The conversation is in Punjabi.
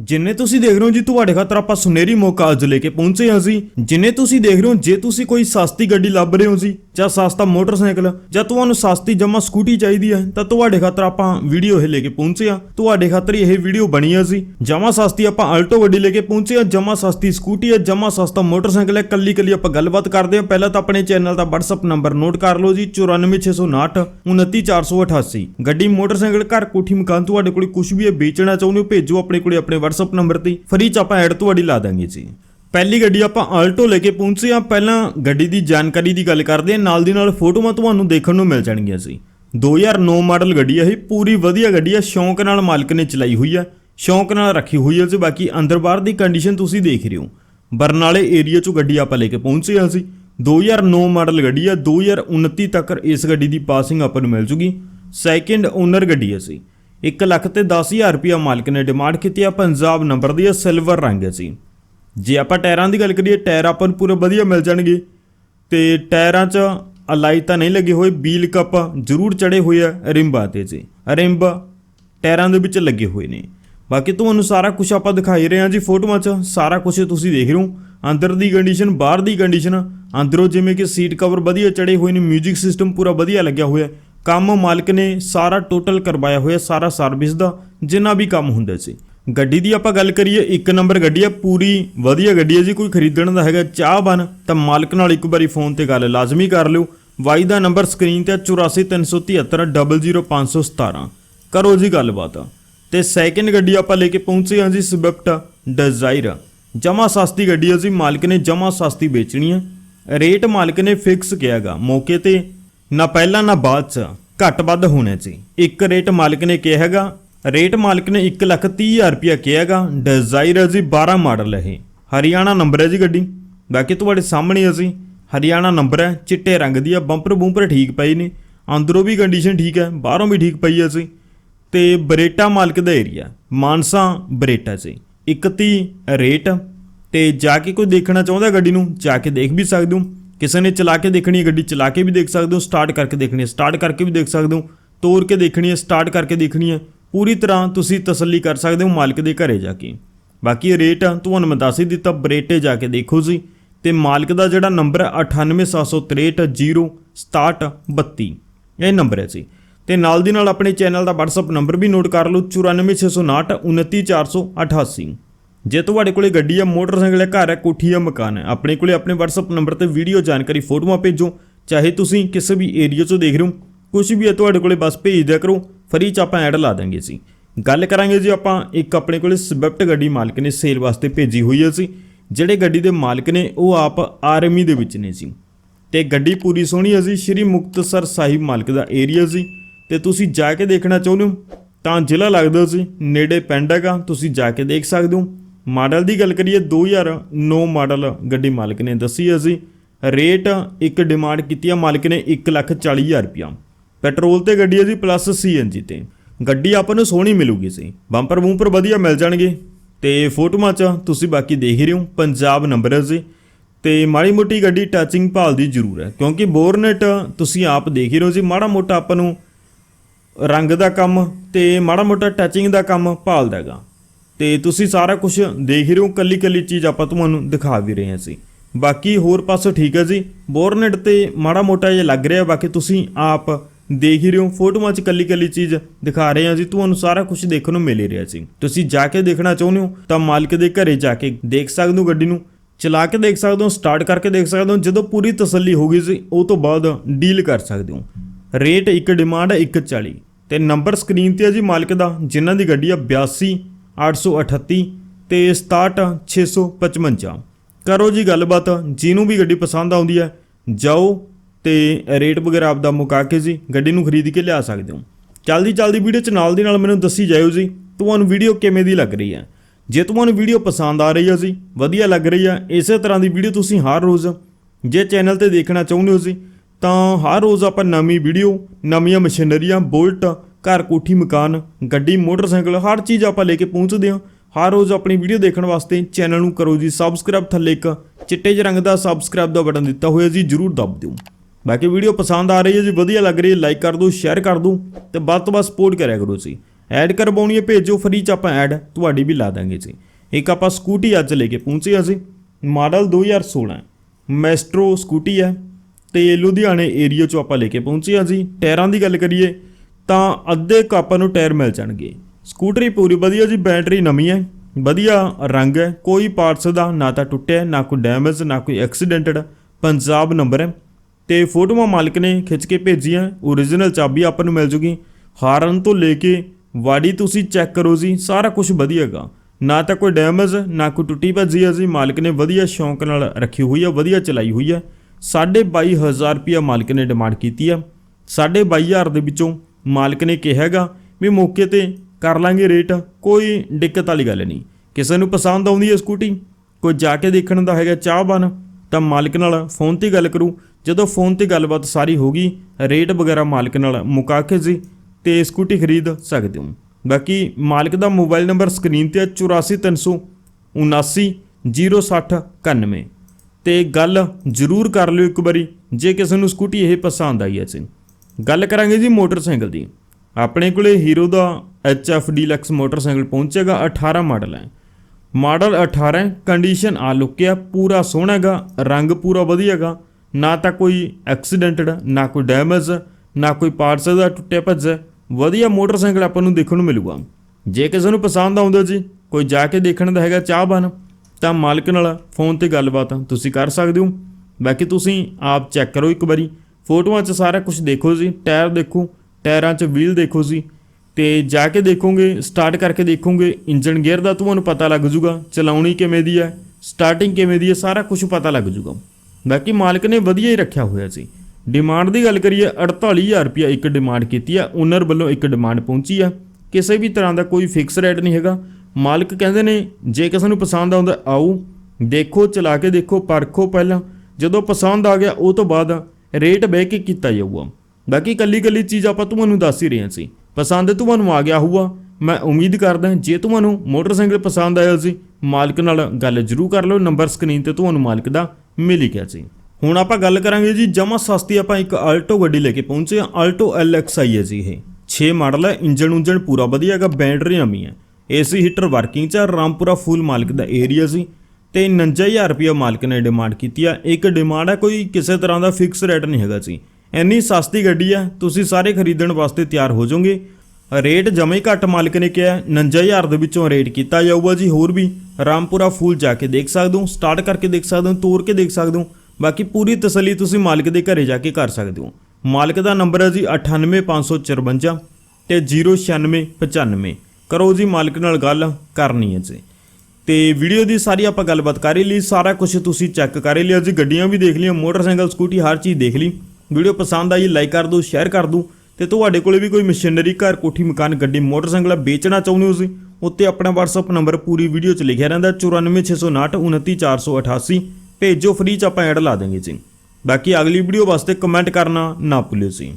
ਜਿੰਨੇ ਤੁਸੀਂ ਦੇਖ ਰਹੇ ਹੋ ਜੀ, ਤੁਹਾਡੇ ਖਾਤਰ ਆਪਾਂ ਸੁਨਹਿਰੀ ਮੌਕਾ ਅੱਜ ਲੈ ਕੇ ਪਹੁੰਚੇ ਹਾਂ ਜੀ। ਜਿੰਨੇ ਤੁਸੀਂ ਦੇਖ ਰਹੇ ਹੋ, ਜੇ ਤੁਸੀਂ ਕੋਈ ਸਸਤੀ ਗੱਡੀ ਲੱਭ ਰਹੇ ਹੋ ਜੀ ਜਾਂ ਸਸਤਾ ਮੋਟਰਸਾਈਕਲ, ਜਾਂ ਤੁਹਾਨੂੰ ਸਸਤੀ ਜਮਾ ਸਕੂਟੀ ਚਾਹੀਦੀ ਹੈ, ਤਾਂ ਤੁਹਾਡੇ ਖਾਤਰ ਆਪਾਂ ਵੀਡੀਓ ਇਹ ਲੈ ਕੇ ਪਹੁੰਚੇ ਹਾਂ। ਤੁਹਾਡੇ ਖਾਤਰ ਇਹ ਵੀਡੀਓ ਬਣੀ ਆ ਜੀ ਜਮਾ ਸਸਤੀ ਆਪਾਂ ਆਲਟੋ ਗੱਡੀ ਲੈ ਕੇ ਪਹੁੰਚੇ ਹਾਂ ਜਮਾ ਸਸਤੀ ਸਕੂਟੀ ਹੈ ਜਮਾ ਸਸਤਾ ਮੋਟਰਸਾਈਕਲ ਹੈ। ਕੱਲੀ ਕੱਲੀ ਆਪਾਂ ਗੱਲਬਾਤ ਕਰਦੇ ਹਾਂ। ਪਹਿਲਾਂ ਤਾਂ ਆਪਣੇ ਚੈਨਲ ਦਾ WhatsApp ਨੰਬਰ ਨੋਟ ਕਰ ਲਓ ਜੀ 94659 29488 ਗੱਡੀ, ਮੋਟਰਸਾਈਕਲ, ਘਰ, ਕੋਠੀ, ਮਕਾਨ, ਤੁਹਾਡੇ ਕੋਲ ਕੁਝ ਵੀ ਹੈ, ਵੇਚਣਾ ਚਾਹੁੰਦੇ ਹੋ, ਭੇਜੋ ਆਪਣੇ ਕੋਲੇ ਆਪਣੇ WhatsApp ਨੰਬਰ ਤੇ। ਫਰੀ ਚ ਆਪਾਂ ਐਡ ਤੁਹਾਡੀ ਲਾ ਦਾਂਗੇ ਜੀ। ਪਹਿਲੀ ਗੱਡੀ ਆਪਾਂ ਆਲਟੋ ਲੈ ਕੇ ਪਹੁੰਚੇ ਆ ਪਹਿਲਾਂ ਗੱਡੀ ਦੀ ਜਾਣਕਾਰੀ ਦੀ ਗੱਲ ਕਰਦੇ ਆ ਨਾਲ ਦੀ ਨਾਲ ਫੋਟੋਆਂ ਤੁਹਾਨੂੰ ਦੇਖਣ ਨੂੰ ਮਿਲ ਜਾਣਗੀਆਂ ਸੀ 2009 ਮਾਡਲ ਗੱਡੀ ਹੈ ਇਹ। ਪੂਰੀ ਵਧੀਆ ਗੱਡੀ ਆ। ਸ਼ੌਂਕ ਨਾਲ ਮਾਲਕ ਨੇ ਚਲਾਈ ਹੋਈ ਹੈ ਸ਼ੌਂਕ ਨਾਲ ਰੱਖੀ ਹੋਈ ਹੈ ਜੀ। ਬਾਕੀ ਅੰਦਰ ਬਾਹਰ ਦੀ ਕੰਡੀਸ਼ਨ ਤੁਸੀਂ ਦੇਖ ਰਹੇ ਹੋ। ਬਰਨਾਲੇ ਏਰੀਆ ਚੋਂ ਗੱਡੀ ਆਪਾਂ ਲੈ ਕੇ ਪਹੁੰਚੇ ਹਾਂ ਸੀ 2009 ਮਾਡਲ ਗੱਡੀ ਹੈ 2029 ਤੱਕ ਇਸ ਗੱਡੀ ਦੀ ਪਾਸਿੰਗ ਆਪਾਂ ਨੂੰ ਮਿਲ ਜੂਗੀ। ਸੈਕਿੰਡ ਓਨਰ ਗੱਡੀ ਹੈ ਸੀ 1 ਲੱਖ ਤੇ 10000 ਰੁਪਿਆ ਮਾਲਕ ਨੇ ਡਿਮਾਂਡ ਕੀਤੀ ਆ। ਪੰਜਾਬ ਨੰਬਰ ਦੀ ਆ। ਸਿਲਵਰ ਰੰਗ ਹੈ ਸੀ ਜੇ ਆਪਾਂ ਟਾਇਰਾਂ ਦੀ ਗੱਲ ਕਰੀਏ, ਟਾਇਰ ਆਪਾਂ ਨੂੰ ਪੂਰੇ ਵਧੀਆ ਮਿਲ ਜਾਣਗੇ। ਤੇ ਟਾਇਰਾਂ 'ਚ ਅਲਾਈ ਤਾਂ ਨਹੀਂ ਲੱਗੇ ਹੋਏ, ਬੀਲ ਕੱਪ ਜ਼ਰੂਰ ਚੜੇ ਹੋਏ ਆ ਰਿੰਬਾਂ ਤੇ ਜੀ। ਰਿੰਬ ਟਾਇਰਾਂ ਦੇ ਵਿੱਚ ਲੱਗੇ ਹੋਏ ਨੇ। ਬਾਕੀ ਤੁਹਾਨੂੰ ਸਾਰਾ ਕੁਝ ਆਪਾਂ ਦਿਖਾਈ ਰਹੇ ਹਾਂ ਜੀ ਫੋਟੋਆਂ 'ਚ। ਸਾਰਾ ਕੁਝ ਤੁਸੀਂ ਦੇਖ ਰਹੇ ਹੋ। ਅੰਦਰ ਦੀ ਕੰਡੀਸ਼ਨ ਬਾਹਰ ਦੀ ਕੰਡੀਸ਼ਨ ਅੰਦਰੋਂ ਜਿਵੇਂ ਕਿ ਸੀਟ ਕਵਰ ਵਧੀਆ ਚੜੇ ਹੋਏ ਨੇ 뮤직 ਸਿਸਟਮ ਪੂਰਾ ਵਧੀਆ ਲੱਗਿਆ ਹੋਇਆ। ਕੰਮ ਮਾਲਕ ਨੇ ਸਾਰਾ ਟੋਟਲ ਕਰਵਾਇਆ ਹੋਇਆ, ਸਾਰਾ ਸਰਵਿਸ ਦਾ, ਜਿੰਨਾ ਵੀ ਕੰਮ ਹੁੰਦਾ ਸੀ ਗੱਡੀ ਦੀ ਆਪਾਂ ਗੱਲ ਕਰੀਏ, ਇੱਕ ਨੰਬਰ ਗੱਡੀ ਆ, ਪੂਰੀ ਵਧੀਆ ਗੱਡੀ ਹੈ ਜੀ, ਕੋਈ ਖਰੀਦਣ ਦਾ ਹੈਗਾ ਚਾਹ ਬਨ, ਤਾਂ ਮਾਲਕ ਨਾਲ ਇੱਕ ਵਾਰੀ ਫੋਨ ਤੇ ਗੱਲ ਲਾਜ਼ਮੀ ਕਰ ਲਿਓ। ਵਾਈ ਦਾ ਨੰਬਰ ਸਕਰੀਨ ਤੇ 8437300517 ਕਰੋ ਜੀ ਗੱਲਬਾਤ। ਤੇ ਸੈਕਿੰਡ ਗੱਡੀ ਆਪਾਂ ਲੈ ਕੇ ਪਹੁੰਚੇ ਹਾਂ ਜੀ ਸਵਿਫਟ ਡਿਜ਼ਾਇਰ ਜਮਾ ਸਸਤੀ ਗੱਡੀ ਹੈ ਜੀ, ਮਾਲਕ ਨੇ ਜਮਾ ਸਸਤੀ ਵੇਚਣੀ ਹੈ ਰੇਟ ਮਾਲਕ ਨੇ ਫਿਕਸ ਕਿਹਾਗਾ ਮੌਕੇ ਤੇ। ਨਾ ਪਹਿਲਾਂ, ਨਾ ਬਾਅਦ ਚ, ਘੱਟ ਵੱਧ ਹੋਣਾ ਸੀ। ਇੱਕ ਰੇਟ ਮਾਲਕ ਨੇ ਕਿਹਾ ਹੈਗਾ ਰੇਟ ਮਾਲਕ ਨੇ 1 ਲੱਖ 30 ਹਜ਼ਾਰ ਰੁਪਇਆ ਕਿਹਾ ਹੈਗਾ ਡਿਜ਼ਾਇਰ ਹੈ ਜੀ 12 ਮਾਡਲ ਹੈ ਇਹ। ਹਰਿਆਣਾ ਨੰਬਰ ਹੈ ਜੀ ਗੱਡੀ। ਬਾਕੀ ਤੁਹਾਡੇ ਸਾਹਮਣੇ ਅਸੀਂ ਹਰਿਆਣਾ ਨੰਬਰ ਹੈ, ਚਿੱਟੇ ਰੰਗ ਦੀ ਆ ਬੰਪਰ ਬੂੰਪਰ ਠੀਕ ਪਈ ਨੇ। ਅੰਦਰੋਂ ਵੀ ਕੰਡੀਸ਼ਨ ਠੀਕ ਹੈ, ਬਾਹਰੋਂ ਵੀ ਠੀਕ ਪਈ ਹੈ ਜੀ ਤੇ ਬਰੇਟਾ ਮਾਲਕ ਦਾ ਏਰੀਆ ਮਾਨਸਾ ਬਰੇਟਾ ਸੀ 31 ਰੇਟ, ਤੇ ਜਾ ਕੇ ਕੋਈ ਦੇਖਣਾ ਚਾਹੁੰਦਾ ਗੱਡੀ ਨੂੰ, ਜਾ ਕੇ ਦੇਖ ਵੀ ਸਕਦੇ ਹੋ। ਕਿਸੇ ਨੇ ਚਲਾ ਕੇ ਦੇਖਣੀ ਹੈ ਗੱਡੀ, ਚਲਾ ਕੇ ਵੀ ਦੇਖ ਸਕਦੇ ਹੋ ਸਟਾਰਟ ਕਰਕੇ ਦੇਖਣੀ ਹੈ ਸਟਾਰਟ ਕਰਕੇ ਵੀ ਦੇਖ ਸਕਦੇ ਹੋ। ਤੋੜ ਕੇ ਦੇਖਣੀ ਹੈ ਸਟਾਰਟ ਕਰਕੇ ਦੇਖਣੀ ਹੈ। ਪੂਰੀ ਤਰ੍ਹਾਂ ਤੁਸੀਂ ਤਸੱਲੀ ਕਰ ਸਕਦੇ ਹੋ ਮਾਲਕ ਦੇ ਘਰੇ ਜਾ ਕੇ। ਬਾਕੀ ਇਹ ਰੇਟ ਤੁਹਾਨੂੰ ਮੈਂ ਦੱਸ ਹੀ ਦਿੱਤਾ, ਬਰੇਟੇ ਜਾ ਕੇ ਦੇਖੋ ਜੀ। ਤੇ ਮਾਲਕ ਦਾ ਜਿਹੜਾ ਨੰਬਰ ਹੈ 9876306732 ਇਹ ਨੰਬਰ ਹੈ ਜੀ। ਤੇ ਨਾਲ ਦੀ ਨਾਲ ਆਪਣੇ ਚੈਨਲ ਦਾ WhatsApp ਨੰਬਰ ਵੀ ਨੋਟ ਕਰ ਲਓ 9469 29488 ਜੇ ਤੁਹਾਡੇ ਕੋਲੇ ਗੱਡੀ ਆ, ਮੋਟਰਸਾਈਕਲ ਹੈ ਘਰ ਹੈ ਕੋਠੀ ਹੈ ਮਕਾਨ ਹੈ ਆਪਣੇ ਕੋਲੇ ਆਪਣੇ WhatsApp ਨੰਬਰ ਤੇ ਵੀਡੀਓ ਜਾਣਕਾਰੀ, ਫੋਟੋਆਂ ਭੇਜੋ। ਚਾਹੇ ਤੁਸੀਂ ਕਿਸੇ ਵੀ ਏਰੀਆ 'ਚੋਂ ਦੇਖ ਰਹੇ ਹੋ ਕੁਝ ਵੀ ਹੈ ਤੁਹਾਡੇ ਕੋਲੇ ਬਸ ਭੇਜ ਦਿਆ ਕਰੋ। ਫਰੀ 'ਚ ਆਪਾਂ ਐਡ ਲਾ ਦਾਂਗੇ ਜੀ। ਗੱਲ ਕਰਾਂਗੇ ਜੀ ਆਪਾਂ, ਇੱਕ ਆਪਣੇ ਕੋਲੇ ਸਵਿਫਟ ਗੱਡੀ ਮਾਲਕ ਨੇ ਸੇਲ ਵਾਸਤੇ ਭੇਜੀ ਹੋਈ ਹੈ ਜੀ। ਜਿਹੜੇ ਗੱਡੀ ਦੇ ਮਾਲਕ ਨੇ, ਉਹ ਆਪ ਆਰਮੀ ਦੇ ਵਿੱਚ ਨੇ ਸੀ ਤੇ ਗੱਡੀ ਪੂਰੀ ਸੋਹਣੀ ਹੈ ਜੀ, ਸ਼੍ਰੀ ਮੁਕਤਸਰ ਸਾਹਿਬ ਮਾਲਕ ਦਾ ਏਰੀਆ ਸੀ ਤੇ ਤੁਸੀਂ ਜਾ ਕੇ ਦੇਖਣਾ ਚਾਹੁੰਦੇ ਹੋ, ਤਾਂ ਜ਼ਿਲ੍ਹਾ ਲੱਗਦਾ ਸੀ ਨੇੜੇ ਪਿੰਡ ਹੈਗਾ, ਤੁਸੀਂ ਜਾ ਕੇ ਦੇਖ ਸਕਦੇ ਹੋ। ਮਾਡਲ ਦੀ ਗੱਲ ਕਰੀਏ 2009 ਮਾਡਲ ਗੱਡੀ ਮਾਲਕ ਨੇ ਦੱਸੀ ਹੈ ਜੀ। ਰੇਟ ਇੱਕ ਡਿਮਾਂਡ ਕੀਤੀ ਹੈ ਮਾਲਕ ਨੇ 140000 ਰੁਪਇਆ। ਪੈਟਰੋਲ ਤੇ ਗੱਡੀ ਹੈ ਜੀ ਪਲੱਸ ਸੀਐਨਜੀ ਤੇ। ਗੱਡੀ ਆਪਾਂ ਨੂੰ ਸੋਹਣੀ ਮਿਲੂਗੀ ਸੀ। ਬੰਪਰ ਬੂੰਪਰ ਵਧੀਆ ਮਿਲ ਜਾਣਗੇ। ਤੇ ਫੋਟੋਆਂ 'ਚ ਤੁਸੀਂ ਬਾਕੀ ਦੇਖ ਹੀ ਰਹੇ ਹੋ, ਪੰਜਾਬ ਨੰਬਰ ਹੈ ਜੀ। ਤੇ ਮਾੜੀ ਮੋਟੀ ਗੱਡੀ ਟੱਚਿੰਗ ਭਾਲਦੀ ਜ਼ਰੂਰ ਹੈ, ਕਿਉਂਕਿ ਬੋਰਨੇਟ ਤੁਸੀਂ ਆਪ ਦੇਖ ਹੀ ਰਹੇ ਹੋ ਜੀ, ਮਾੜਾ ਮੋਟਾ ਆਪਾਂ ਨੂੰ ਰੰਗ ਦਾ ਕੰਮ ਤੇ ਮਾੜਾ ਮੋਟਾ ਟੱਚਿੰਗ ਦਾ ਕੰਮ ਭਾਲਦਾ ਹੈਗਾ। ਤੇ ਤੁਸੀਂ ਸਾਰਾ ਕੁਝ ਦੇਖ ਹੀ ਰਹੇ ਹੋ, ਕੱਲੀ ਕੱਲੀ ਚੀਜ਼ ਆਪਾਂ ਤੁਹਾਨੂੰ ਦਿਖਾ ਵੀ ਰਹੇ ਹਾਂ ਸੀ ਬਾਕੀ ਹੋਰ ਪਾਸੋਂ ਠੀਕ ਹੈ ਜੀ, ਬੋਰਨੇਟ ਤੇ ਮਾੜਾ ਮੋਟਾ ਇਹ ਲੱਗ ਰਿਹਾ, ਬਾਕੀ ਤੁਸੀਂ ਆਪ ਦੇਖ ਹੀ ਰਹੇ ਹੋ, ਫੋਟੋਆਂ 'ਚ ਕੱਲੀ ਕੱਲੀ ਚੀਜ਼ ਦਿਖਾ ਰਹੇ ਹਾਂ ਜੀ। ਤੁਹਾਨੂੰ ਸਾਰਾ ਕੁਝ ਦੇਖਣ ਨੂੰ ਮਿਲ ਹੀ ਰਿਹਾ ਸੀ ਤੁਸੀਂ ਜਾ ਕੇ ਦੇਖਣਾ ਚਾਹੁੰਦੇ ਹੋ ਤਾਂ ਮਾਲਕ ਦੇ ਘਰੇ ਜਾ ਕੇ ਦੇਖ ਸਕਦੇ ਹੋ ਗੱਡੀ ਨੂੰ। ਚਲਾ ਕੇ ਦੇਖ ਸਕਦੇ ਹੋ, ਸਟਾਰਟ ਕਰਕੇ ਦੇਖ ਸਕਦੇ ਹੋ। ਜਦੋਂ ਪੂਰੀ ਤਸੱਲੀ ਹੋ ਗਈ ਸੀ ਉਹ ਤੋਂ ਬਾਅਦ ਡੀਲ ਕਰ ਸਕਦੇ ਹੋ। ਰੇਟ ਇੱਕ ਡਿਮਾਂਡ ਹੈ 140 ਤੇ ਨੰਬਰ ਸਕਰੀਨ ਤੇ ਹੈ ਜੀ ਮਾਲਕ ਦਾ, ਜਿਨ੍ਹਾਂ ਦੀ ਗੱਡੀ ਆ 82 838 ਤੇ 67 655 ਕਰੋ ਜੀ ਗੱਲਬਾਤ, ਜਿਹਨੂੰ ਵੀ ਗੱਡੀ ਪਸੰਦ ਆਉਂਦੀ ਹੈ, ਜਾਓ ਤੇ ਰੇਟ ਵਗੈਰਾ ਆਪਦਾ ਮੁਕਾ ਕੇ ਜੀ ਗੱਡੀ ਨੂੰ ਖਰੀਦ ਕੇ ਲਿਆ ਸਕਦੇ ਹੋ। ਚਲਦੀ ਚਲਦੀ ਵੀਡੀਓ ਚ ਨਾਲ ਦੀ ਨਾਲ ਮੈਨੂੰ ਦੱਸੀ ਜਾਇਓ ਜੀ, ਤੁਹਾਨੂੰ ਵੀਡੀਓ ਕਿਵੇਂ ਦੀ ਲੱਗ ਰਹੀ ਹੈ। ਜੇ ਤੁਹਾਨੂੰ ਵੀਡੀਓ ਪਸੰਦ ਆ ਰਹੀ ਹੈ ਜੀ, ਵਧੀਆ ਲੱਗ ਰਹੀ ਹੈ, ਇਸੇ ਤਰ੍ਹਾਂ ਦੀ ਵੀਡੀਓ ਤੁਸੀਂ ਹਰ ਰੋਜ਼ ਜੇ ਚੈਨਲ ਤੇ ਦੇਖਣਾ ਚਾਹੁੰਦੇ ਹੋ ਜੀ, ਤਾਂ ਹਰ ਰੋਜ਼ ਆਪਾਂ ਨਵੀਂ ਵੀਡੀਓ ਨਵੀਆਂ ਮਸ਼ੀਨਰੀਆਂ ਬੋਲਟ ਘਰ ਕੋਠੀ, ਮਕਾਨ, ਗੱਡੀ, ਮੋਟਰਸਾਈਕਲ, ਹਰ ਚੀਜ਼ ਆਪਾਂ ਲੈ ਕੇ ਪਹੁੰਚਦੇ ਹਾਂ। ਹਰ ਰੋਜ਼ ਆਪਣੀ ਵੀਡੀਓ ਦੇਖਣ ਵਾਸਤੇ ਚੈਨਲ ਨੂੰ ਕਰੋ ਜੀ ਸਬਸਕ੍ਰਾਈਬ ਥੱਲੇ ਇੱਕ ਚਿੱਟੇ ਜਿਹੇ ਰੰਗ ਦਾ ਸਬਸਕ੍ਰਾਈਬ ਦਾ ਬਟਨ ਦਿੱਤਾ ਹੋਇਆ ਜੀ, ਜਰੂਰ ਦਬ ਦਿਓ। ਬਾਕੀ ਵੀਡੀਓ ਪਸੰਦ ਆ ਰਹੀ ਹੈ ਜੀ, ਵਧੀਆ ਲੱਗ ਰਹੀ ਹੈ ਲਾਈਕ ਕਰ ਦਿਓ ਸ਼ੇਅਰ ਕਰ ਦਿਓ ਤੇ ਵੱਧ ਤੋਂ ਵੱਧ ਸਪੋਰਟ ਕਰਿਆ ਕਰੋ ਜੀ। ਐਡ ਕਰਵਾਉਣੀ ਹੈ, ਭੇਜੋ ਫਰੀ ਚ ਆਪਾਂ ਐਡ ਤੁਹਾਡੀ ਵੀ ਲਾ ਦਾਂਗੇ ਜੀ। ਇੱਕ ਆਪਾਂ ਸਕੂਟੀ ਅੱਜ ਲੈ ਕੇ ਪਹੁੰਚੇ ਅਸੀਂ ਮਾਡਲ 2016 ਮੈਸਟਰੋ ਸਕੂਟੀ ਹੈ। ਤੇ ਲੁਧਿਆਣੇ ਏਰੀਆ ਚੋਂ ਆਪਾਂ ਲੈ ਕੇ ਪਹੁੰਚੇ ਹਾਂ ਜੀ। ਟਾਇਰਾਂ ਦੀ ਗੱਲ ਕਰੀਏ ਤਾਂ ਅੱਧੇ ਕੁ ਆਪਾਂ ਨੂੰ ਟਾਇਰ ਮਿਲ ਜਾਣਗੇ। ਸਕੂਟਰੀ ਪੂਰੀ ਵਧੀਆ ਜੀ ਬੈਟਰੀ ਨਵੀਂ ਹੈ। ਵਧੀਆ ਰੰਗ ਹੈ, ਕੋਈ ਪਾਰਟਸ ਦਾ ਨਾ ਤਾਂ ਟੁੱਟਿਆ, ਨਾ ਕੋਈ ਡੈਮੇਜ ਨਾ ਕੋਈ ਐਕਸੀਡੈਂਟਡ ਪੰਜਾਬ ਨੰਬਰ ਹੈ। ਤੇ ਫੋਟੋਆਂ ਮਾਲਕ ਨੇ ਖਿੱਚ ਕੇ ਭੇਜੀਆਂ। ਓਰੀਜਨਲ ਚਾਬੀ ਆਪਾਂ ਨੂੰ ਮਿਲ ਜੂਗੀ। ਹਾਰਨ ਤੋਂ ਲੈ ਕੇ ਵਾੜੀ ਤੁਸੀਂ ਚੈੱਕ ਕਰੋ ਜੀ, ਸਾਰਾ ਕੁਝ ਵਧੀਆਗਾ ਨਾ ਤਾਂ ਕੋਈ ਡੈਮੇਜ ਨਾ ਕੋਈ ਟੁੱਟੀ ਭੱਜੀ ਹੈ ਜੀ। ਮਾਲਕ ਨੇ ਵਧੀਆ ਸ਼ੌਂਕ ਨਾਲ ਰੱਖੀ ਹੋਈ ਹੈ ਵਧੀਆ ਚਲਾਈ ਹੋਈ ਹੈ 22500 ਰੁਪਿਆ ਮਾਲਕ ਨੇ ਡਿਮਾਂਡ ਕੀਤੀ ਹੈ 22500 ਦੇ ਵਿੱਚੋਂ ਮਾਲਕ ਨੇ ਕਿਹਾਗਾ ਵੀ ਮੌਕੇ ਤੇ ਕਰ ਲਾਂਗੇ ਰੇਟ ਕੋਈ ਦਿੱਕਤ ਵਾਲੀ ਗੱਲ ਨਹੀਂ। ਕਿਸੇ ਨੂੰ ਪਸੰਦ ਆਉਂਦੀ ਹੈ ਸਕੂਟੀ ਕੋਈ ਜਾ ਕੇ ਦੇਖਣ ਦਾ ਹੈਗਾ ਚਾਹਵਾਨ। ਤਾਂ ਮਾਲਕ ਨਾਲ ਫੋਨ ਤੇ ਗੱਲ ਕਰੂ। ਜਦੋਂ ਫੋਨ ਤੇ ਗੱਲਬਾਤ ਸਾਰੀ ਹੋ ਗਈ, ਰੇਟ ਵਗੈਰਾ ਮਾਲਕ ਨਾਲ ਮੁਕਾ ਕੇ ਜੀ ਤੇ ਸਕੂਟੀ ਖਰੀਦ ਸਕਦੇ ਹੋ। ਬਾਕੀ ਮਾਲਕ ਦਾ ਮੋਬਾਈਲ ਨੰਬਰ ਸਕਰੀਨ ਤੇ ਹੈ 8437790691 ਤੇ ਗੱਲ ਜ਼ਰੂਰ ਕਰ ਲਿਓ ਇੱਕ ਵਾਰੀ, ਜੇ ਕਿਸੇ ਨੂੰ ਸਕੂਟੀ ਇਹ ਪਸੰਦ ਆਈ ਹੈ ਜੀ। ਗੱਲ ਕਰਾਂਗੇ ਜੀ ਮੋਟਰਸਾਈਕਲ ਦੀ। ਆਪਣੇ ਕੋਲੇ ਹੀਰੋ ਦਾ ਐਚਐਫ ਡੀਲਕਸ ਮੋਟਰਸਾਈਕਲ ਪਹੁੰਚੇਗਾ 18 ਮਾਡਲ ਹੈ। ਮਾਡਲ 18 ਕੰਡੀਸ਼ਨ ਆ ਲੁੱਕਿਆ, ਪੂਰਾ ਸੋਹਣਾ ਹੈਗਾ, ਰੰਗ ਪੂਰਾ ਵਧੀਆ ਹੈਗਾ। ਨਾ ਤਾਂ ਕੋਈ ਐਕਸੀਡੈਂਟਡ ਨਾ ਕੋਈ ਡੈਮੇਜ ਨਾ ਕੋਈ ਪਾਰਟਸ ਦਾ ਟੁੱਟਿਆ ਭੱਜਿਆ ਵਧੀਆ ਮੋਟਰਸਾਈਕਲ ਆਪਾਂ ਨੂੰ ਦੇਖਣ ਨੂੰ ਮਿਲੂਗਾ। ਜੇ ਕਿਸੇ ਨੂੰ ਪਸੰਦ ਆਉਂਦਾ ਜੀ, ਕੋਈ ਜਾ ਕੇ ਦੇਖਣ ਦਾ ਹੈਗਾ ਚਾਹਬਾਨ ਤਾਂ ਮਾਲਕ ਨਾਲ ਫੋਨ ਤੇ ਗੱਲਬਾਤ ਤੁਸੀਂ ਕਰ ਸਕਦੇ ਹੋ। ਬਾਕੀ ਤੁਸੀਂ ਆਪ ਚੈੱਕ ਕਰੋ ਇੱਕ ਵਾਰੀ। ਫੋਟੋਆਂ 'ਚ ਸਾਰਾ ਕੁਝ ਦੇਖੋ ਜੀ, ਟਾਇਰ ਦੇਖੋ, ਟਾਇਰਾਂ 'ਚ ਵੀਲ ਦੇਖੋ ਜੀ। ਤੇ ਜਾ ਕੇ ਦੇਖੋਗੇ ਸਟਾਰਟ ਕਰਕੇ ਦੇਖੋਗੇ ਇੰਜਨ ਗੇਅਰ ਦਾ ਤੁਹਾਨੂੰ ਪਤਾ ਲੱਗ ਜੂਗਾ ਚਲਾਉਣੀ ਕਿਵੇਂ ਦੀ ਹੈ ਸਟਾਰਟਿੰਗ ਕਿਵੇਂ ਦੀ ਹੈ, ਸਾਰਾ ਕੁਝ ਪਤਾ ਲੱਗ ਜੂਗਾ ਬਾਕੀ ਮਾਲਕ ਨੇ ਵਧੀਆ ਹੀ ਰੱਖਿਆ ਹੋਇਆ ਸੀ। ਡਿਮਾਂਡ ਦੀ ਗੱਲ ਕਰੀਏ 48000 ਰੁਪਇਆ ਇੱਕ ਡਿਮਾਂਡ ਕੀਤੀ ਆ ਓਨਰ ਵੱਲੋਂ ਇੱਕ ਡਿਮਾਂਡ ਪਹੁੰਚੀ ਆ। ਕਿਸੇ ਵੀ ਤਰ੍ਹਾਂ ਦਾ ਕੋਈ ਫਿਕਸ ਰੇਟ ਨਹੀਂ ਹੈਗਾ। ਮਾਲਕ ਕਹਿੰਦੇ ਨੇ, ਜੇ ਕਿਸੇ ਨੂੰ ਪਸੰਦ ਆਉਂਦਾ, ਆਓ, ਦੇਖੋ, ਚਲਾ ਕੇ ਦੇਖੋ, ਪਰਖੋ ਪਹਿਲਾਂ। ਜਦੋਂ ਪਸੰਦ ਆ ਗਿਆ, ਉਹ ਤੋਂ ਬਾਅਦ ਰੇਟ ਬਹਿ ਕੇ ਕੀਤਾ ਜਾਊਗਾ। ਬਾਕੀ ਕੱਲੀ ਕੱਲੀ ਚੀਜ਼ ਆਪਾਂ ਤੁਹਾਨੂੰ ਦੱਸ ਹੀ ਰਹੇ ਸੀ। ਪਸੰਦ ਤੁਹਾਨੂੰ ਆ ਗਿਆ ਹੋਊਗਾ। ਮੈਂ ਉਮੀਦ ਕਰਦਾ ਜੇ ਤੁਹਾਨੂੰ ਮੋਟਰਸਾਈਕਲ ਪਸੰਦ ਆਇਆ ਸੀ ਮਾਲਕ ਨਾਲ ਗੱਲ ਜ਼ਰੂਰ ਕਰ ਲਓ ਨੰਬਰ ਸਕਰੀਨ ਤੇ ਤੁਹਾਨੂੰ ਮਾਲਕ ਦਾ ਮਿਲ ਹੀ ਗਿਆ ਸੀ। ਹੁਣ ਆਪਾਂ ਗੱਲ ਕਰਾਂਗੇ ਜੀ ਜਮਾ ਸਸਤੀ ਆਪਾਂ ਇੱਕ ਆਲਟੋ ਗੱਡੀ ਲੈ ਕੇ ਪਹੁੰਚੇ ਹਾਂ ਆਲਟੋ LXI ਹੈ ਜੀ ਇਹ। 6 ਮਾਡਲ ਹੈ ਇੰਜਨ ਉਂਜਨ ਪੂਰਾ ਵਧੀਆ ਹੈਗਾ ਬੈਟਰੀ ਨਵੀਂ ਹੈ। ਏਸੀ ਹੀਟਰ ਵਰਕਿੰਗ ਚ ਹੈ, ਰਾਮਪੁਰਾ ਫੂਲ ਮਾਲਕ ਦਾ ਏਰੀਆ ਸੀ। ਤੇ 49000 ਰੁਪਇਆ ਮਾਲਕ ਨੇ ਡਿਮਾਂਡ ਕੀਤੀ ਆ। ਇੱਕ ਡਿਮਾਂਡ ਹੈ ਕੋਈ ਕਿਸੇ ਤਰ੍ਹਾਂ ਦਾ ਫਿਕਸ ਰੇਟ ਨਹੀਂ ਹੈਗਾ ਜੀ। ਇੰਨੀ ਸਸਤੀ ਗੱਡੀ ਆ, ਤੁਸੀਂ ਸਾਰੇ ਖਰੀਦਣ ਵਾਸਤੇ ਤਿਆਰ ਹੋ ਜਾਓਗੇ। ਰੇਟ ਜਮੇ ਘੱਟ ਮਾਲਕ ਨੇ ਕਿਹਾ 49000 ਦੇ ਵਿੱਚੋਂ ਰੇਟ ਕੀਤਾ ਜਾਊਗਾ ਜੀ, ਹੋਰ ਵੀ। ਰਾਮਪੁਰਾ ਫੂਲ ਜਾ ਕੇ ਦੇਖ ਸਕਦੇ ਹੋ, ਸਟਾਰਟ ਕਰਕੇ ਦੇਖ ਸਕਦੇ ਹੋ, ਤੋੜ ਕੇ ਦੇਖ ਸਕਦੇ ਹੋ, ਬਾਕੀ ਪੂਰੀ ਤਸੱਲੀ ਤੁਸੀਂ ਮਾਲਕ ਦੇ ਘਰੇ ਜਾ ਕੇ ਕਰ ਸਕਦੇ ਹੋ। ਮਾਲਕ ਦਾ ਨੰਬਰ ਹੈ ਜੀ 98554 ਤੇ 09695 ਕਰੋ ਜੀ, ਮਾਲਕ ਨਾਲ ਗੱਲ ਕਰਨੀ ਹੈ ਜੀ। ਤੇ ਵੀਡੀਓ ਦੀ ਸਾਰੀ ਆਪਾਂ ਗੱਲਬਾਤ ਕਰ ਹੀ ਲਈ, ਸਾਰਾ ਕੁਝ ਤੁਸੀਂ ਚੈੱਕ ਕਰ ਹੀ ਲਿਆ ਜੀ, ਗੱਡੀਆਂ ਵੀ ਦੇਖ ਲਈਆਂ, ਮੋਟਰਸਾਈਕਲ, ਸਕੂਟੀ, ਹਰ ਚੀਜ਼ ਦੇਖ ਲਈ। ਵੀਡੀਓ ਪਸੰਦ ਆਈ, ਲਾਈਕ ਕਰ ਦਿਓ, ਸ਼ੇਅਰ ਕਰ ਦਿਓ ਤੇ ਤੁਹਾਡੇ ਕੋਲੇ ਵੀ ਕੋਈ ਮਸ਼ੀਨਰੀ ਘਰ, ਕੋਠੀ, ਮਕਾਨ, ਗੱਡੀ, ਮੋਟਰਸਾਈਕਲ ਵੇਚਣਾ ਚਾਹੁੰਦੇ ਹੋ ਤੁਸੀਂ, ਉੱਤੇ ਆਪਣਾ WhatsApp ਨੰਬਰ ਪੂਰੀ ਵੀਡੀਓ 'ਚ ਲਿਖਿਆ ਰਹਿੰਦਾ 94659 29488 ਭੇਜੋ ਫ੍ਰੀ 'ਚ ਆਪਾਂ ਐਡ ਲਾ ਦਾਂਗੇ ਜੀ। ਬਾਕੀ ਅਗਲੀ ਵੀਡੀਓ ਵਾਸਤੇ ਕਮੈਂਟ ਕਰਨਾ ਨਾ ਭੁੱਲਿਓ ਜੀ।